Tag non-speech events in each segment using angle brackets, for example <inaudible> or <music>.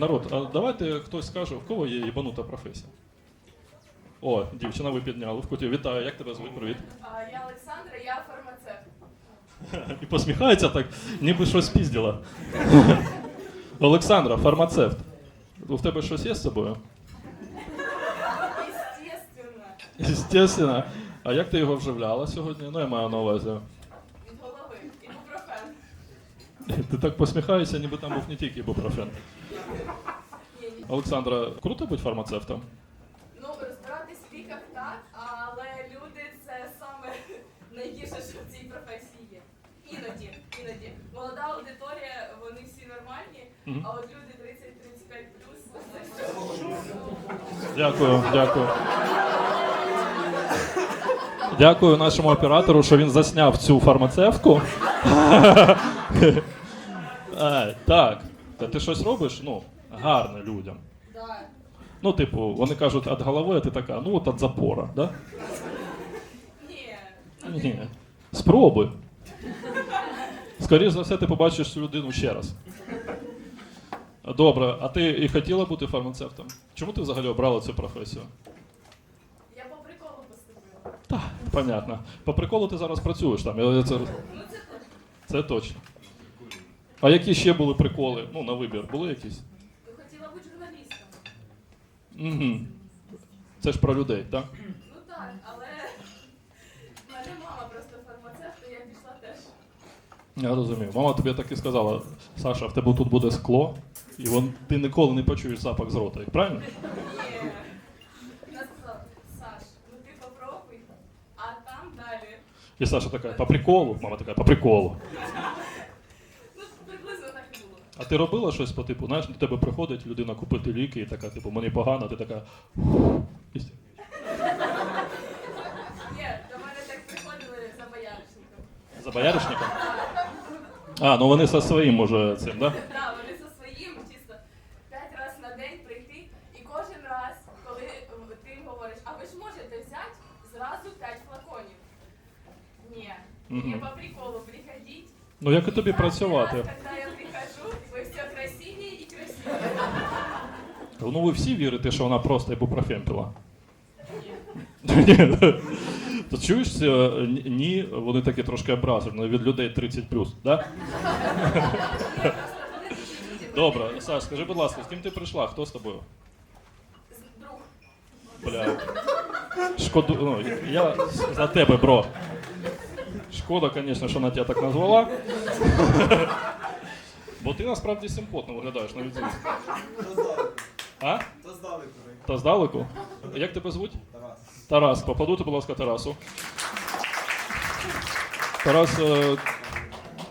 Народ, а давайте хтось скаже, в кого є їбанута професія. О, дівчина, ви підняли в куті. Вітаю, як тебе звуть? Привіт. Я Олександра, я фармацевт. <laughs> І посміхається так, ніби щось пізділа. <laughs> Олександра, фармацевт. У тебе щось є з собою? Естественно, Естественно. А як ти його вживляла сьогодні? Ну, я маю на увазі. <laughs> Ти так посміхаєшся, ніби там був не тільки ібупрофен. Олександра, круто бути фармацевтом? Ну, розбиратись в ліках так, але люди це саме <laughs> найгірше, що в цій професії є. Іноді, іноді. Молода аудиторія, вони всі нормальні, Мгм. а от люди 30-35 плюс, це? Дякую, дякую. Дякую нашому оператору, що він засняв цю фармацевтку. Е, так, та ти щось робиш? Ну, гарне людям. Ну, типу, вони кажуть від голови, а ти така, ну от від запора, да? Ні. Спробуй. Скоріше за все, ти побачиш цю людину ще раз. Добре, а ти і хотіла бути фармацевтом? Чому ти взагалі обрала цю професію? Я по приколу поступила. Так, понятно. По приколу ти зараз працюєш там. Я це, Ну це. Це точно. А які ще були приколи? Ну, на вибір, були якісь? Ну, Хотіла бути журналістом. Угу. Це ж про людей, так? Ну так, але в мене мама просто фармацевт, то я пішла теж. Я розумію. Мама тобі так і сказала: Саша, в тебе тут буде скло, і вон, ти ніколи не почуєш запах з рота, правильно? Ні. Вона сказала, Саш, ну ти попробуй, а там далі. І Саша така, по приколу. Мама така, по приколу. Ну, приблизно так і було. А ти робила щось по типу, знаєш, до тебе приходить людина купити ліки і така, типу, мені погано, ти така. і- Ні, до мене так приходили за бояришником. За бояришником? А, ну вони зі своїм уже цим, да? Так, вони зі своїм чисто п'ять разів на день прийти, і кожен раз, коли е, ти їм говориш, а ви ж можете взяти зразу п'ять флаконів. Ні, Мгм. не по приколу приходіть. Ну як і тобі працювати? Когда я прихожу, вы все красивее и красивее. Ну ви всі вірите, що вона просто ібупрофен пила? Ні. То чуєш, е, ні- ні, вони такі трошки образливі від людей 30 да? Добре, Саш, скажи, будь ласка, з ким ти прийшла? Хто з тобою? Друг. Бля. Шкоду, ну, я за тебе, бро. Шкода, звісно, що вона тебе так назвала. Бо ти насправді симпотно виглядаєш навіть. звідси. А? Та здалеку. Та здалеку? Як тебе звуть? Тарас. Тарас, попадути, будь ласка, Тарасу. Тарас, е,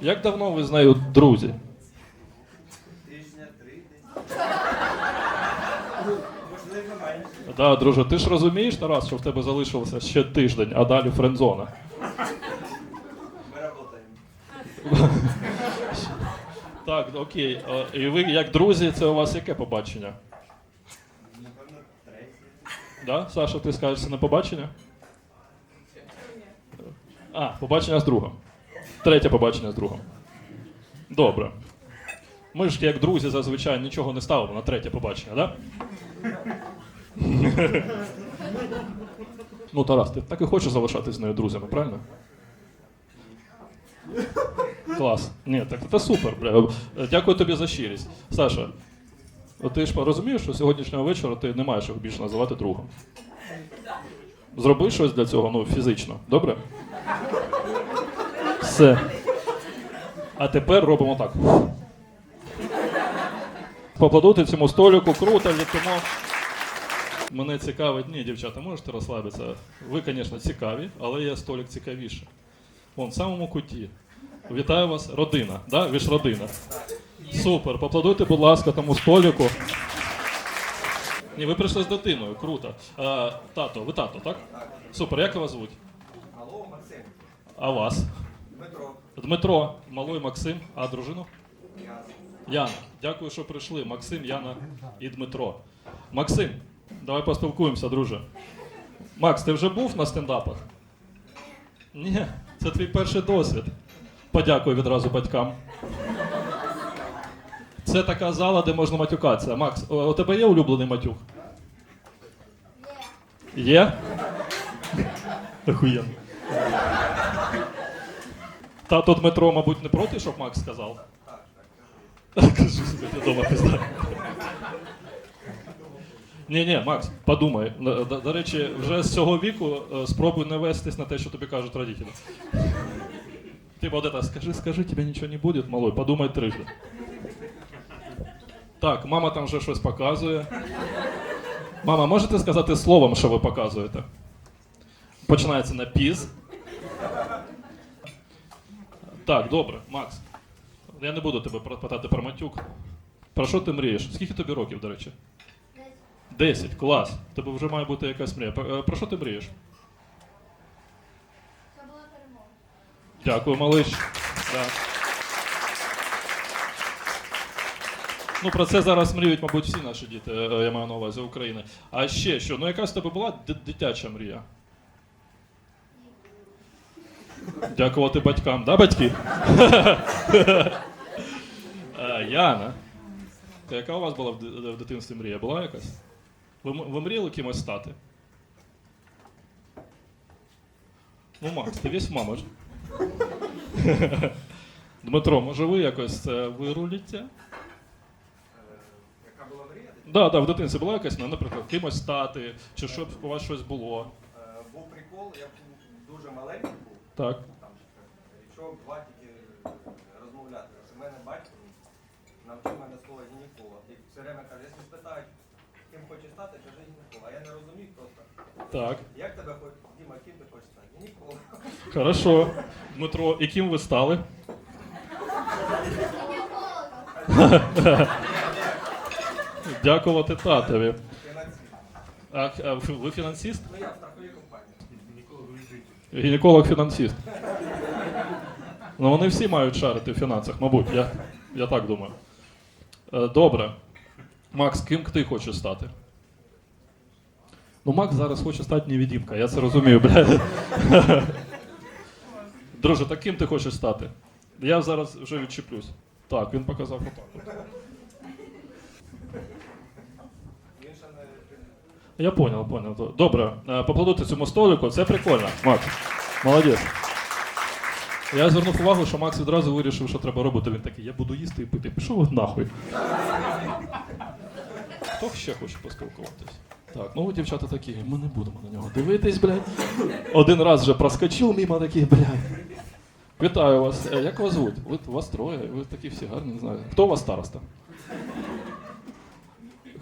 як давно ви з нею друзі? Тижня три. Можливо, менше. Да, друже, ти ж розумієш, Тарас, що в тебе залишився ще тиждень, а далі френдзона. <laughs> Так, окей. Е, І ви, як друзі, це у вас яке побачення? Напевно, третє. Да? Саша, ти скажеш це на побачення? А, побачення з другом. Третє побачення з другом. Добре. Ми ж, як друзі, зазвичай нічого не ставимо на третє побачення, так? Да? ну, Тарас, ти так і хочеш залишатися з нею друзями, правильно? Клас. Ні, так це супер. Бля. Дякую тобі за щирість. Саша, ти ж розумієш, що сьогоднішнього вечора ти не маєш його більше називати другом. Зроби щось для цього, ну, фізично, добре? Все. А тепер робимо так. Поплодути цьому столику, круто, літимо. Мене цікавить, ні, дівчата, можете розслабитися. Ви, звісно, цікаві, але є столик цікавіше. Вон, в самому куті. Вітаю вас, родина. Да? Ви ж родина. Супер. Поплодуйте, будь ласка, тому столику. Ні, ви прийшли з дитиною, круто. А, тато, ви тато, так? Супер, як вас звуть? Алло, Максим. А вас? Дмитро. Дмитро, малой Максим, а дружину? Яна. Дякую, що прийшли. Максим, Яна і Дмитро. Максим, давай поспілкуємося, друже. Макс, ти вже був на стендапах? Ні, це твій перший досвід. Подякуй відразу батькам. Це така зала, де можна матюкатися. Макс, у тебе є улюблений матюк? Є? Охуєнно. Тато Дмитро, мабуть, не проти, щоб Макс сказав? Так, так, Кажи собі, ти дома пізда. Ні, ні, Макс, подумай. До, до- до речі, вже з цього віку е, спробуй не вестись на те, що тобі кажуть родителі. Ти вот это, скажи, скажи, тебе нічого не буде, малой, подумай трижди. Так, мама там вже щось показує. Мама, можете сказати словом, що ви показуєте? Починається на піз. Так, добре, Макс. Я не буду тебе питати про матюк. Про що ти мрієш? Скільки тобі років, до речі? Десять, клас. У Тебе вже має бути якась мрія. Про що ти мрієш? Це була перемога. Дякую, малиш. Да. Ну, про це зараз мріють, мабуть, всі наші діти, е, я маю на увазі України. А ще що? Ну, якась в тебе була дитяча мрія? Дякувати батькам, да, батьки? Е, Яна. Та Яка у вас була в дитинстві мрія? Була якась? Ви, ви мріяли кимось стати? Ну, Макс, ти весь мама ж. <laughs> Дмитро, може ви якось це вируліте? Е, Яка була мрія? Да, да, в дитинстві була якась, ну, наприклад, кимось стати, чи щоб у вас щось було. Е, Був прикол, я був дуже маленький був. Так. Там, якщо батьки е, розмовляти, в мене батько навчив мене слово гінеколог. І все время каже, якщо спитають, ким хочеш стати, кажи. А я не розумів просто. Так. Як тебе хоч, Діма, ким ти хочеш стати? Гінеколог. Хорошо. Дмитро, і ким ви стали? Дякувати татові. Фінансист. А, а ви- ви фінансист? Ну я в страховій компанії. Гінеколог-фінансист. Ну, вони всі мають шарити в фінансах, мабуть, я, я так думаю. Е, Добре. Макс, ким ти хочеш стати? Ну, Макс зараз хоче стати невідімка, я це розумію, блядь. Друже, так ким ти хочеш стати? Я зараз вже відчеплюсь. Так, він показав отак. Я понял, понял. Добре, е, поплодуйте цьому столику, це прикольно. Макс, молодець. Я звернув увагу, що Макс відразу вирішив, що треба робити. Він такий, я буду їсти і пити. Пішов нахуй. Хто ще хоче поспілкуватись? Так, ну дівчата такі, ми не будемо на нього дивитись, блядь. Один раз вже проскочив мимо такий, блядь. Вітаю вас. Е, Як вас звуть? Ви, вас троє, ви такі всі гарні, не знаю. Хто у вас староста?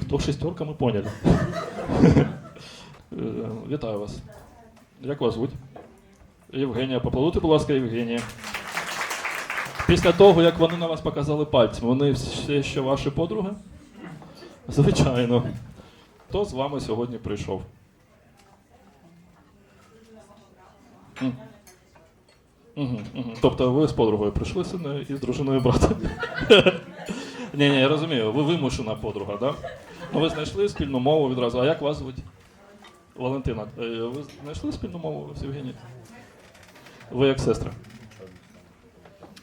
Хто шестерка, ми поняли. Е, Вітаю вас. Як вас звуть? Євгенія. Поплодуйте, будь ласка, Євгенія. Після того, як вони на вас показали пальцем, вони все ще ваші подруги? Звичайно. Хто з вами сьогодні прийшов? Мгм, мгм. Тобто ви з подругою прийшли сюди і з дружиною брата. <laughs> Ні, ні, я розумію, ви вимушена подруга, так? Да? Ну ви знайшли спільну мову відразу. А як вас звуть? Валентина. Е, Ви знайшли спільну мову з Євгенією? Ви як сестра.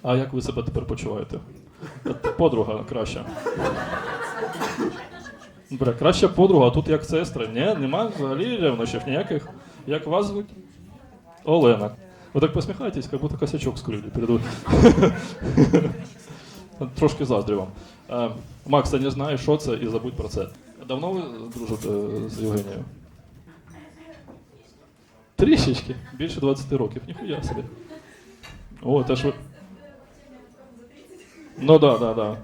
А як ви себе тепер почуваєте? Подруга краща. Бля, краща подруга, а тут як сестра. Ні, нема взагалі ревнощів ніяких. Як вас звуть? Олена. Ви так посміхаєтесь, як будто косячок скрили перед <laughs> Трошки заздрю вам. Е, Макс, ти не знаєш, що це, і забудь про це. Давно ви дружите з Євгенією? Трішечки. Більше 20 років. Ніхуя собі. О, теж ви. Ну да, да, да.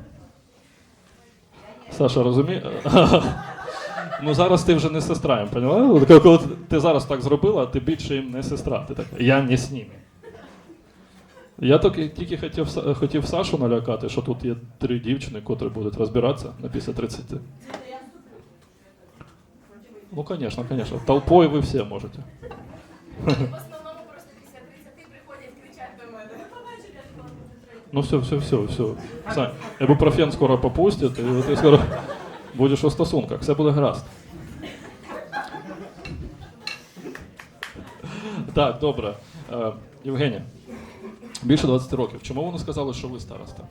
Саша, розуміє? <laughs> Ну зараз ти вже не сестра їм, поняла? От коли- ти зараз так зробила, ти більше їм не сестра. Ти так, я не з ними. Я тільки, тільки хотів, хотів Сашу налякати, що тут є три дівчини, котрі будуть розбиратися на після 30. Ну, звісно, звісно. Толпою ви всі можете. Ну все, все, все, все. Сань, ебупрофен скоро попустят, і ти скоро будеш у стосунках, все буде гаразд. Так, добре. Э, Євгенія, більше 20 років. Чому вони сказали, що ви староста?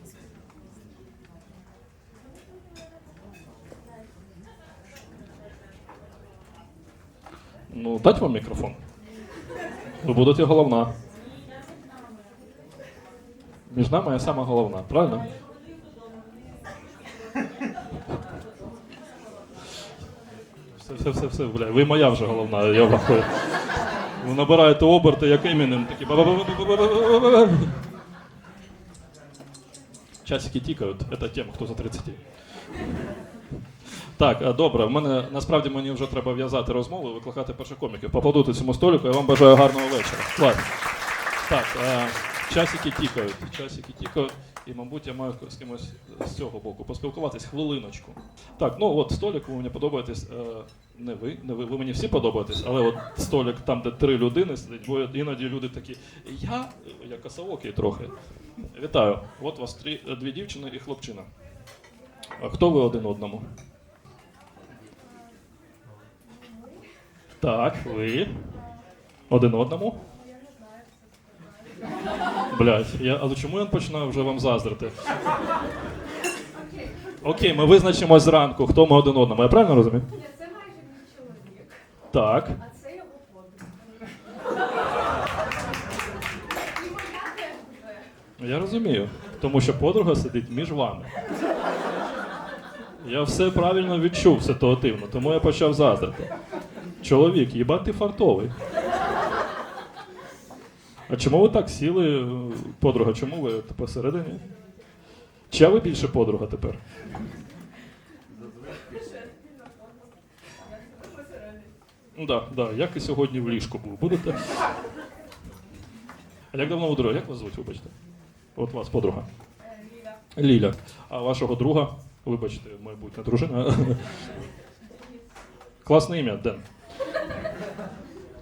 Ну, дать вам мікрофон. Ви будете головна. Між нами я сама головна, правильно? Все, все, все, все, бля. Ви моя вже головна, я врахую. Ви набираєте оберти, як Емінем, такі. Часики тікають, це тем, хто за 30. Так, е, добре. В мене насправді мені вже треба в'язати розмову і викликати перших коміків. Поаплодуйте цьому столику, я вам бажаю гарного вечора. Клас. Так, е, часики тікають, часики тікають, і, мабуть, я маю з кимось з цього боку поспілкуватись хвилиночку. Так, ну от столик, ви мені подобаєтесь. Е, не ви, не ви, ви мені всі подобаєтесь, але от столик там, де три людини сидять, бо іноді люди такі. Я, я косоокий трохи. Вітаю. От вас три, дві дівчини і хлопчина. А хто ви один одному? Так, ви. Один одному. Блять, я, але чому я починаю вже вам заздрити? Окей, ми визначимось зранку, хто ми один одному. Я правильно розумію? Ні, це майже мій чоловік, Так. а це його подруга. І моя теж буде. Я розумію. Тому що подруга сидить між вами. Я все правильно відчув ситуативно, тому я почав заздрити. Чоловік, їбать ти фартовий. А чому ви так сіли, е, подруга? Чому ви посередині? Чия ви більше подруга тепер? Ну да, да, як і сьогодні в ліжку був. Будете? А як давно ви друга? Як вас звуть, вибачте? От вас, подруга. Ліля. Ліля. А вашого друга, вибачте, майбутня дружина. Класне ім'я, Ден.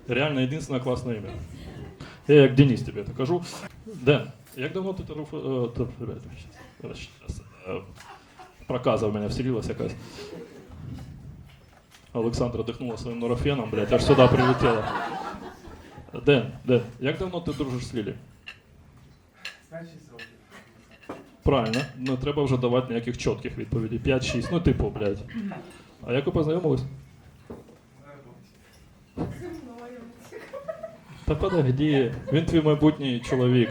Реально єдине класне ім'я. Я як Денис тобі це кажу. Ден, як давно ти таруф... е, е, Проказа в мене вселилась якась. Олександра дихнула своїм норофеном, блядь, аж сюди прилетіла. Ден, Ден, як давно ти дружиш з Лілі? Правильно, не треба вже давати ніяких чітких відповідей. 5-6, ну типу, блядь. А як ви познайомились? <laughs> <laughs> Та подожди, він твій майбутній чоловік.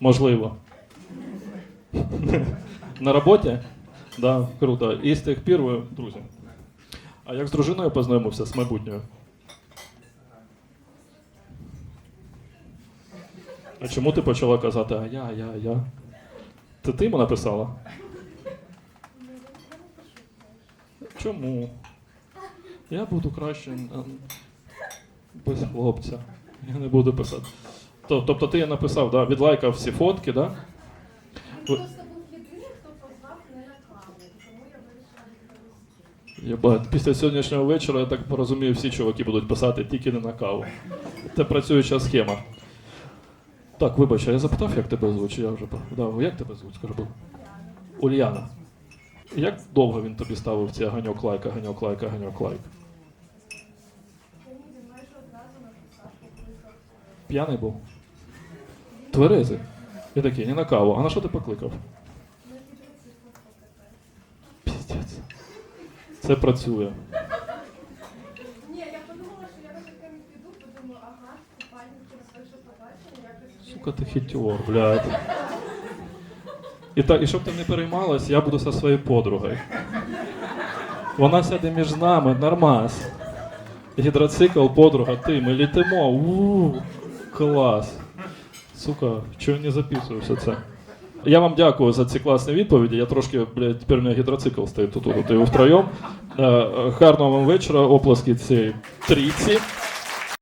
Можливо. На роботі? Да, круто. І з тих пір друзі. А як з дружиною познайомився з майбутньою? А чому ти почала казати, а я, я, я? Це ти йому написала? Чому? Я буду краще без хлопця. Я не буду писати. То- Тобто ти написав, да, відлайкав всі фотки, да? Він просто був єдиний, хто позвав на каву, тому я вирішила відповісти. Після сьогоднішнього вечора, я так порозумію, всі чуваки будуть писати тільки не на каву. Це працююча схема. Так, вибач, а я запитав, як тебе звуть, чи я вже да, як тебе звуть, скажи, будь. Ульяна. Як довго він тобі ставив ці ганьок лайка, ганьок лайка, ганьок лайк? Я ніби майже одразу написав, покликав. П'яний був? Тверезий. Я такий, не на каву. А на що ти покликав? Піздець. Це працює. Ні, я подумала, що я таке не піду, подумаю, ага, купальник через перше побачення, якось... Сука, ти хітьор, блядь. І, так, і щоб ти не переймалась, я буду зі своєю подругою. Вона сяде між нами, нормас. Гідроцикл, подруга, ти, ми літимо. у клас. Сука, чого не записую все це? Я вам дякую за ці класні відповіді. Я трошки, блядь, тепер у мене гідроцикл стоїть тут, тут і втроєм. Е, е, Гарного вам вечора, оплески цієї трійці.